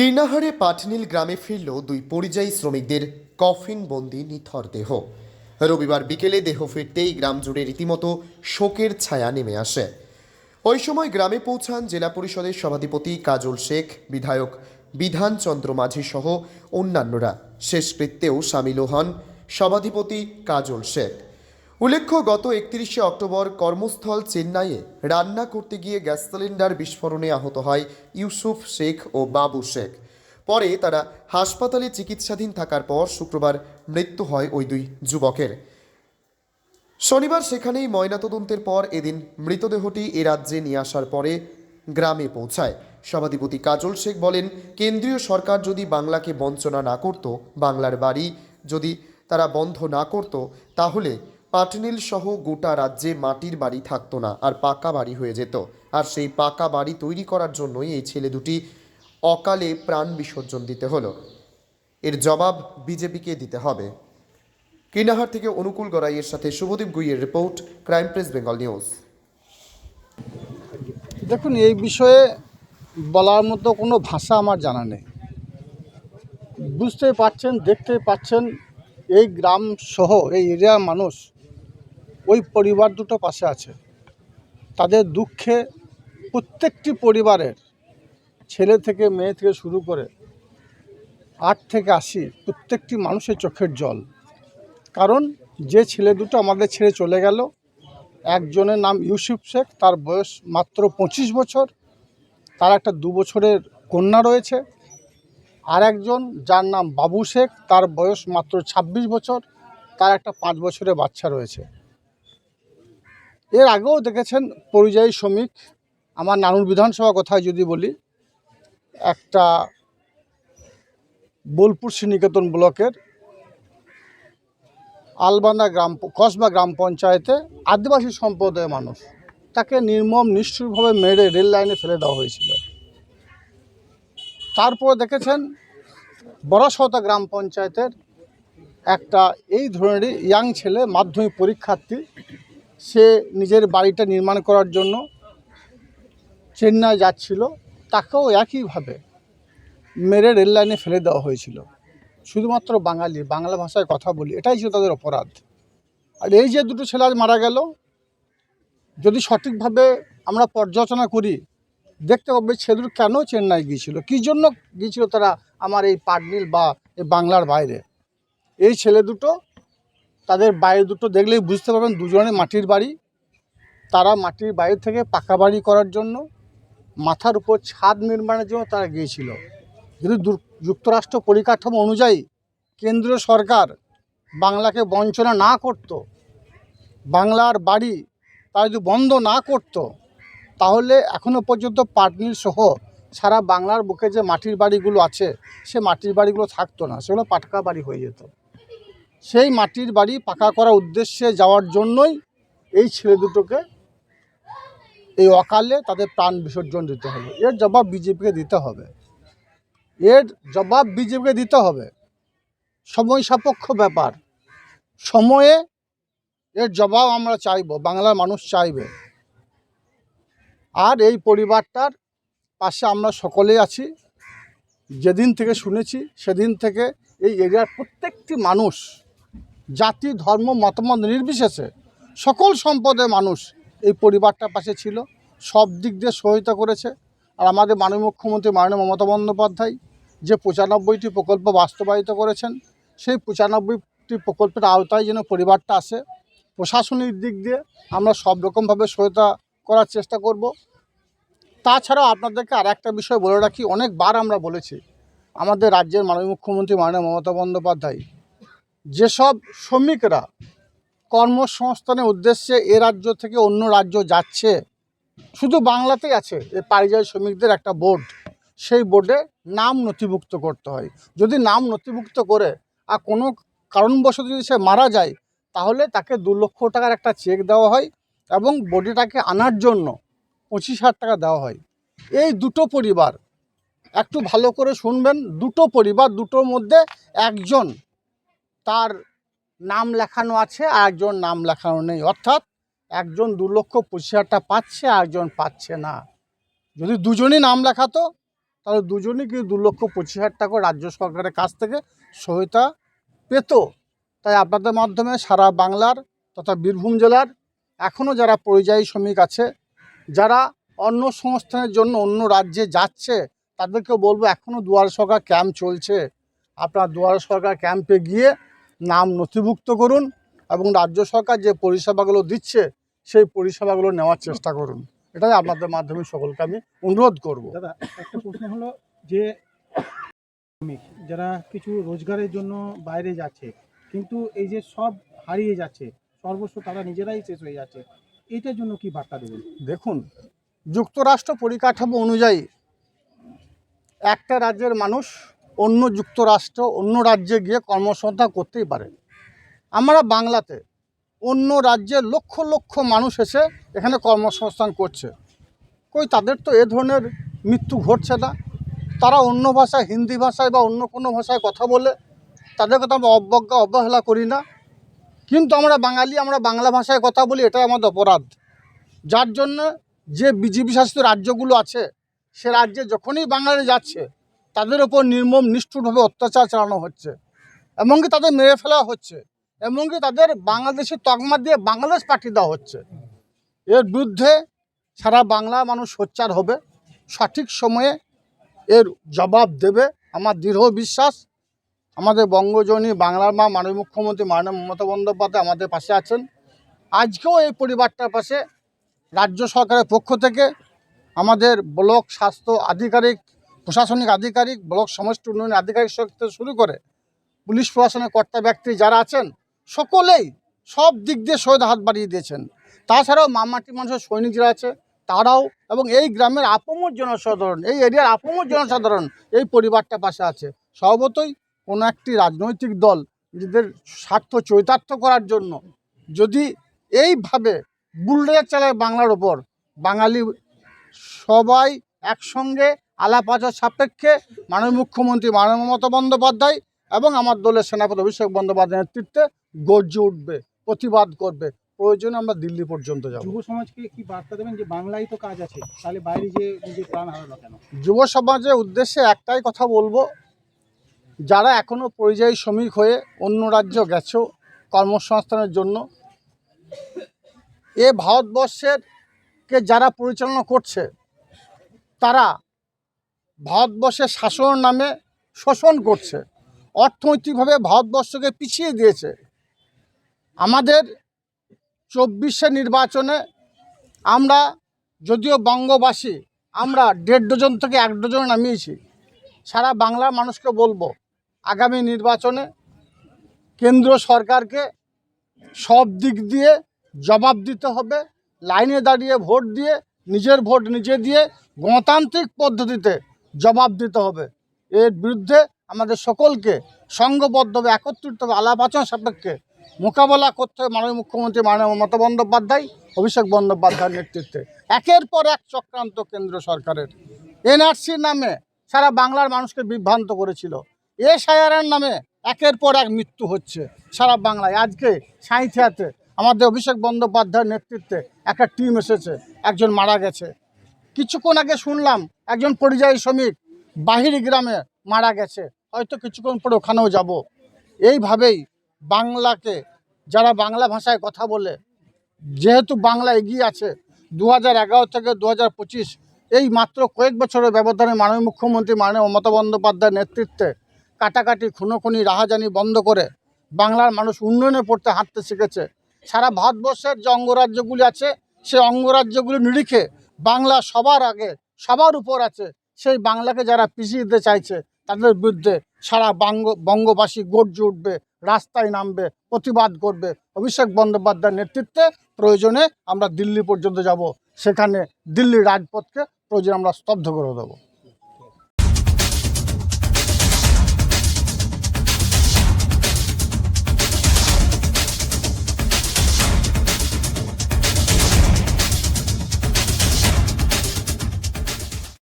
কীর্ণাহারে পাটনীল গ্রামে ফিরল দুই পরিযায়ী শ্রমিকদের কফিন বন্দি নিথর দেহ। রবিবার বিকেলে দেহ ফিরতেই গ্রাম জুড়ে রীতিমতো শোকের ছায়া নেমে আসে। ওই সময় গ্রামে পৌঁছান জেলা পরিষদের সভাধিপতি কাজল শেখ, বিধায়ক বিধানচন্দ্র মাঝি সহ অন্যান্যরা। শেষকৃত্যেও সামিল হন সভাধিপতি কাজল শেখ। উল্লেখ্য, গত একত্রিশে অক্টোবর কর্মস্থল চেন্নাইয়ে রান্না করতে গিয়ে গ্যাস সিলিন্ডার বিস্ফোরণে আহত হয় ইউসুফ শেখ ও বাবু শেখ। পরে তারা হাসপাতালে চিকিৎসাধীন থাকার পর শুক্রবার মৃত্যু হয় ওই দুই যুবকের। শনিবার সেখানেই ময়নাতদন্তের পর এদিন মৃতদেহটি এ রাজ্যে নিয়ে আসার পরে গ্রামে পৌঁছায়। সভাধিপতি কাজল শেখ বলেন, কেন্দ্রীয় সরকার যদি বাংলাকে বঞ্চনা না করত, বাংলার বাড়ি যদি তারা বন্ধ না করত, তাহলে পাটনিল সহ গোটা রাজ্যে মাটির বাড়ি থাকতো না, আর পাকা বাড়ি হয়ে যেত। আর সেই পাকা বাড়ি তৈরি করার জন্যই এই ছেলে দুটি অকালে প্রাণ বিসর্জন দিতে হলো। এর জবাব বিজেপিকে দিতে হবে। কিনাহার থেকে অনুকূল গড়াইয়ের সাথে Subhadip গুইয়ের report, crime press Bengal news. দেখুন, এই বিষয়ে বলার মতো কোনো ভাষা আমার জানা নেই। বুঝতেই পাচ্ছেন দেখতে পাচ্ছেন, এই গ্রাম সহ, এই এরিয়ার মানুষ ওই পরিবার দুটো পাশে আছে। তাদের দুঃখে প্রত্যেকটি পরিবারের ছেলে থেকে মেয়ে থেকে শুরু করে আট থেকে আশি প্রত্যেকটি মানুষের চোখের জল। কারণ যে ছেলে দুটো আমাদের ছেড়ে চলে গেল, একজনের নাম ইউসুফ শেখ, তার বয়স মাত্র পঁচিশ বছর, তার একটা দু বছরের কন্যা রয়েছে। আর একজন যার নাম বাবু শেখ, তার বয়স মাত্র ২৬ বছর, তার একটা পাঁচ বছরের বাচ্চা রয়েছে। এর আগেও দেখেছেন পরিযায়ী শ্রমিক, আমার নানুর বিধানসভা কথায় যদি বলি, একটা বোলপুর শ্রীনিকেতন ব্লকের আলবান্দা গ্রাম, কসবা গ্রাম পঞ্চায়েতে আদিবাসী সম্প্রদায়ের মানুষ, তাকে নির্মম নিষ্ঠুরভাবে মেরে রেল লাইনে ফেলে দেওয়া হয়েছিল। তারপর দেখেছেন বড়সতা গ্রাম পঞ্চায়েতের একটা এই ধরনেরই ইয়াং ছেলে, মাধ্যমিক পরীক্ষার্থী সে নিজের বাড়িটা নির্মাণ করার জন্য চেন্নাই যাচ্ছিল। তাকেও একইভাবে মেরে রেল লাইনে ফেলে দেওয়া হয়েছিল। শুধুমাত্র বাঙালি, বাংলা ভাষায় কথা বলি, এটাই ছিল তাদের অপরাধ। আর এই যে দুটো ছেলে আজ মারা গেল, যদি সঠিকভাবে আমরা পর্যালোচনা করি, দেখতে পাবো ছেলের কেন চেন্নাই গিয়েছিল? কী জন্য গিয়েছিল তারা আমার এই পাটনিল বা এই বাংলার বাইরে? এই ছেলে দুটো তাদের বাইরে দুটো দেখলেই বুঝতে পারবেন দুজনে মাটির বাড়ি। তারা মাটির বাইরে থেকে পাকা বাড়ি করার জন্য মাথার উপর ছাদ নির্মাণের জন্য তারা গিয়েছিল। যদি যুক্তরাষ্ট্র পরিকাঠামো অনুযায়ী কেন্দ্রীয় সরকার বাংলাকে বঞ্চনা না করত, বাংলার বাড়ি তারা যদি বন্ধ না করত, তাহলে এখনও পর্যন্ত পাটনির সহ সারা বাংলার বুকে যে মাটির বাড়িগুলো আছে, সে মাটির বাড়িগুলো থাকতো না, সেগুলো পাটকা বাড়ি হয়ে যেত। সেই মাটির বাড়ি পাকা করার উদ্দেশ্যে যাওয়ার জন্যই এই ছেলে দুটোকে এই অকালে তাদের প্রাণ বিসর্জন দিতে হবে এর জবাব বিজেপিকে দিতে হবে। এর জবাব বিজেপিকে দিতে হবে। সময় সাপেক্ষ ব্যাপার। সময়ে এর জবাব আমরা চাইব, বাংলার মানুষ চাইবে। আর এই পরিবারটার পাশে আমরা সকলেই আছি। যেদিন থেকে শুনেছি, সেদিন থেকে এই এরিয়ার প্রত্যেকটি মানুষ জাতি, ধর্ম, মতামত নির্বিশেষে সকল সম্পদের মানুষ এই পরিবারটার পাশে ছিল। সব দিক দিয়ে সহায়তা করেছে। আর আমাদের মাননীয় মুখ্যমন্ত্রী মাননীয় মমতা বন্দ্যোপাধ্যায় যে পঁচানব্বইটি প্রকল্প বাস্তবায়িত করেছেন, সেই পঁচানব্বইটি প্রকল্পের আওতায় যেন পরিবারটা আসে, প্রশাসনিক দিক দিয়ে আমরা সব রকমভাবে সহায়তা করার চেষ্টা করব। তাছাড়াও আপনাদেরকে আর একটা বিষয় বলে রাখি, অনেকবার আমরা বলেছি, আমাদের রাজ্যের মাননীয় মুখ্যমন্ত্রী মাননীয় মমতা বন্দ্যোপাধ্যায় যেসব শ্রমিকরা কর্মসংস্থানের উদ্দেশ্যে এ রাজ্য থেকে অন্য রাজ্য যাচ্ছে, শুধু বাংলাতেই আছে এই পরিযায়ী শ্রমিকদের একটা বোর্ড, সেই বোর্ডে নাম নথিভুক্ত করতে হয়। যদি নাম নথিভুক্ত করে আর কোনো কারণবশত যদি সে মারা যায়, তাহলে তাকে দু লক্ষ টাকার একটা চেক দেওয়া হয় এবং বডিটাকে আনার জন্য পঁচিশ হাজার টাকা দেওয়া হয়। এই দুটো পরিবার, একটু ভালো করে শুনবেন, দুটো পরিবার, দুটোর মধ্যে একজন তার নাম লেখানো আছে আর একজন নাম লেখানো নেই। অর্থাৎ একজন দু লক্ষ পঁচিশ হাজার টাকা পাচ্ছে আর একজন পাচ্ছে না। যদি দুজনই নাম লেখাতো, তাহলে দুজনই কিন্তু দু লক্ষ পঁচিশ হাজার টাকা রাজ্য সরকারের কাছ থেকে সহায়তা পেত। তাই আপনাদের মাধ্যমে সারা বাংলার তথা বীরভূম জেলার এখনও যারা পরিযায়ী শ্রমিক আছে, যারা অন্য সংস্থানের জন্য অন্য রাজ্যে যাচ্ছে তাদেরকে বলব এখনও দুয়ার সরকার ক্যাম্প চলছে। আপনার দুয়ার সরকার ক্যাম্পে গিয়ে নাম নথিভুক্ত করুন এবং রাজ্য সরকার যে পরিষেবাগুলো দিচ্ছে সেই পরিষেবাগুলো নেওয়ার চেষ্টা করুন। এটাই আপনাদের মাধ্যমে সকলকে আমি অনুরোধ করব। দাদা একটা প্রশ্ন হলো যে যারা কিছু রোজগারের জন্য বাইরে যাচ্ছে কিন্তু এই যে সব হারিয়ে যাচ্ছে সর্বস্ব তারা নিজেরাই শেষ হয়ে যাচ্ছে এটার জন্য কি বার্তা দেবেন? দেখুন যুক্তরাষ্ট্র পরিকাঠামো অনুযায়ী একটা রাজ্যের মানুষ অন্য যুক্তরাষ্ট্র, অন্য রাজ্যে গিয়ে কর্মসংস্থান করতেই পারে। আমরা বাংলাতে অন্য রাজ্যের লক্ষ লক্ষ মানুষ এসে এখানে কর্মসংস্থান করছে। কই তাদের তো এ ধরনের মৃত্যু ঘটছে না। তারা অন্য ভাষায়, হিন্দি ভাষায় বা অন্য কোনো ভাষায় কথা বলে তাদের কথা আমরা অবজ্ঞা, অবহেলা করি না। কিন্তু আমরা বাঙালি, আমরা বাংলা ভাষায় কথা বলি, এটাই আমাদের অপরাধ। যার জন্য যে বিজেপি শাসিত রাজ্যগুলো আছে, সে রাজ্যে যখনই বাঙালি যাচ্ছে তাদের ওপর নির্মম, নিষ্ঠুরভাবে অত্যাচার চালানো হচ্ছে। এমনকি তাদের মেরে ফেলা হচ্ছে। এমনকি তাদের বাংলাদেশের তকমা দিয়ে বাংলাদেশ পাঠিয়ে দেওয়া হচ্ছে। এর বিরুদ্ধে সারা বাংলা মানুষ সোচ্চার হবে। সঠিক সময়ে এর জবাব দেবে। আমার দৃঢ় বিশ্বাস, আমাদের বঙ্গজনী বাংলার মা মাননীয় মুখ্যমন্ত্রী মাননীয় মমতা বন্দ্যোপাধ্যায় আমাদের পাশে আছেন। আজকেও এই পরিবারটার পাশে রাজ্য সরকারের পক্ষ থেকে আমাদের ব্লক স্বাস্থ্য আধিকারিক প্রশাসনিক আধিকারিক, ব্লক সমষ্টি উন্নয়ন আধিকারিক থেকে শুরু করে পুলিশ প্রশাসনের কর্তা ব্যক্তি যারা আছেন, সকলেই সব দিক দিয়ে সহায়তা হাত বাড়িয়ে দিয়েছেন। তাছাড়াও মামাটি মানুষের সৈনিক যারা আছে, তারাও এবং এই গ্রামের আপমর জনসাধারণ, এই এরিয়ার আপমর জনসাধারণ এই পরিবারটা পাশে আছে। স্বভাবতই কোনো একটি রাজনৈতিক দল নিজেদের স্বার্থ চরিতার্থ করার জন্য যদি এইভাবে বুলডোজার চালায় বাংলার ওপর, বাঙালি সবাই একসঙ্গে আলাপ আচার সাপেক্ষে মাননীয় মুখ্যমন্ত্রী মাননীয় মমতা বন্দ্যোপাধ্যায় এবং আমার দলের সেনাপতি অভিষেক বন্দ্যোপাধ্যায়ের নেতৃত্বে গর্জে উঠবে প্রতিবাদ করবে। প্রয়োজনে আমরা দিল্লি পর্যন্ত যাব। যুব সমাজকে কি বার্তা দেবেন যে বাংলায় তো কাজ আছে তাহলে বাইরে যে নিজের প্রাণ হারালো কেন? যুব সমাজের উদ্দেশ্যে একটাই কথা বলব যারা এখনও পরিযায়ী শ্রমিক হয়ে অন্য রাজ্য গেছো কর্মসংস্থানের জন্য এ ভারতবর্ষের কে যারা পরিচালনা করছে তারা ভারতবর্ষের শাসনের নামে শোষণ করছে। অর্থনৈতিকভাবে ভারতবর্ষকে পিছিয়ে দিয়েছে। আমাদের চব্বিশে নির্বাচনে আমরা, যদিও বঙ্গবাসী, আমরা দেড় ডজন থেকে এক ডজন নামিয়েছি। সারা বাংলার মানুষকে বলব, আগামী নির্বাচনে কেন্দ্র সরকারকে সব দিক দিয়ে জবাব দিতে হবে, লাইনে দাঁড়িয়ে ভোট দিয়ে, নিজের ভোট নিজে দিয়ে গণতান্ত্রিক পদ্ধতিতে জবাব দিতে হবে। এর বিরুদ্ধে আমাদের সকলকে সংঘবদ্ধভাবে একত্রিতভাবে আলাপ আচরণ সাপেক্ষে মোকাবেলা করতে হবে মাননীয় মুখ্যমন্ত্রী মাননীয় মমতা বন্দ্যোপাধ্যায়, অভিষেক বন্দ্যোপাধ্যায়ের নেতৃত্বে। একের পর এক চক্রান্ত কেন্দ্র সরকারের। এনআরসির নামে সারা বাংলার মানুষকে বিভ্রান্ত করেছিল। এসআইআরের নামে একের পর এক মৃত্যু হচ্ছে সারা বাংলায়। আজকে সাঁইথিয়াতে আমাদের অভিষেক বন্দ্যোপাধ্যায়ের নেতৃত্বে একটা টিম এসেছে, একজন মারা গেছে। কিছুক্ষণ আগে শুনলাম একজন পরিযায়ী শ্রমিক বাহিরি গ্রামে মারা গেছে। হয়তো কিছুক্ষণ পরে ওখানেও যাব। এইভাবেই বাংলাকে, যারা বাংলা ভাষায় কথা বলে, যেহেতু বাংলা এগিয়ে আছে দু থেকে দু এই মাত্র কয়েক বছরের ব্যবধানে মাননীয় মুখ্যমন্ত্রী মাননীয় মমতা বন্দ্যোপাধ্যায়ের নেতৃত্বে কাটাকাটি খুনোখুনি, রাহাজানি বন্ধ করে বাংলার মানুষ উন্নয়নে পড়তে হাঁটতে শিখেছে। সারা ভারতবর্ষের যে অঙ্গরাজ্যগুলি আছে সে অঙ্গরাজ্যগুলি নিরিখে বাংলা সবার আগে, সবার উপর আছে। সেই বাংলাকে যারা পিছিয়ে দিতে চাইছে, তাদের বিরুদ্ধে সারা বাঙ্গ, বঙ্গবাসী গর্জে উঠবে, রাস্তায় নামবে, প্রতিবাদ করবে। অভিষেক বন্দ্যোপাধ্যায়ের নেতৃত্বে প্রয়োজনে আমরা দিল্লি পর্যন্ত যাব। সেখানে দিল্লির রাজপথকে প্রয়োজনে আমরা স্তব্ধ করে দেবো।